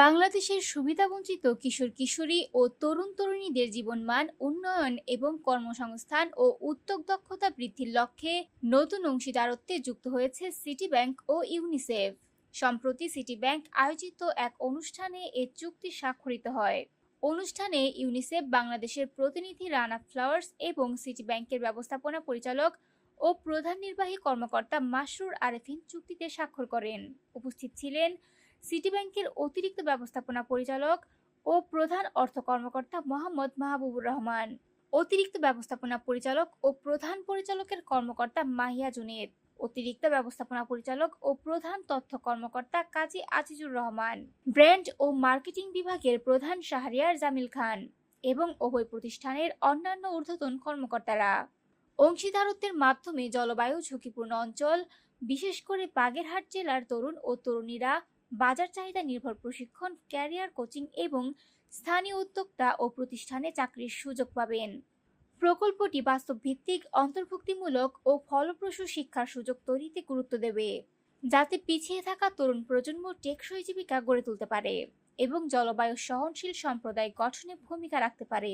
বাংলাদেশের সুবিধাবঞ্চিত কিশোর কিশোরী ও তরুণ তরুণীদের জীবনমান, উন্নয়ন এবং কর্মসংস্থান ও উদ্যোগ দক্ষতা বৃদ্ধির লক্ষ্যে নতুন অংশীদারত্বে যুক্ত হয়েছে সিটি ব্যাংক ও ইউনিসেফ। সম্প্রতি সিটি ব্যাংক আয়োজিত এক অনুষ্ঠানে এ চুক্তি স্বাক্ষরিত হয়। অনুষ্ঠানে ইউনিসেফ, বাংলাদেশের প্রতিনিধি রানা ফ্লাওয়ার্স এবং সিটি ব্যাংকের ব্যবস্থাপনা পরিচালক ও প্রধান নির্বাহী কর্মকর্তা মাসরুর আরেফিন চুক্তিতে স্বাক্ষর করেন। উপস্থিত ছিলেন সিটি ব্যাংকের অতিরিক্ত ব্যবস্থাপনা পরিচালক ও প্রধান অর্থ কর্মকর্তা মোহাম্মদ মাহবুবুর রহমান, অতিরিক্ত ব্যবস্থাপনা পরিচালক ও প্রধান পরিচালকের কর্মকর্তা মাহিয়া জুনেদ, অতিরিক্ত ব্যবস্থাপনা পরিচালক ও প্রধান তথ্য কর্মকর্তা কাজী আজিজুর রহমান, ব্র্যান্ড ও মার্কেটিং বিভাগের প্রধান শাহরিয়ার জামিল খান এবং উভয় প্রতিষ্ঠানের অন্যান্য ঊর্ধ্বতন কর্মকর্তারা। অংশীদারত্বের মাধ্যমে জলবায়ু ঝুঁকিপূর্ণ অঞ্চল, বিশেষ করে বাগেরহাট জেলার তরুণ ও তরুণীরা বাজার চাহিদা নির্ভর প্রশিক্ষণ, ক্যারিয়ার কোচিং এবং স্থানীয় উদ্যোক্তা ও প্রতিষ্ঠানে চাকরির সুযোগ পাবেন। প্রকল্পটি বাস্তব ভিত্তিক অন্তর্ভুক্তিমূলক ও ফলপ্রসূ শিক্ষার সুযোগ তৈরিতে গুরুত্ব দেবে, যাতে পিছিয়ে থাকা তরুণ প্রজন্ম টেকসই জীবিকা গড়ে তুলতে পারে এবং জলবায়ু সহনশীল সম্প্রদায় গঠনে ভূমিকা রাখতে পারে।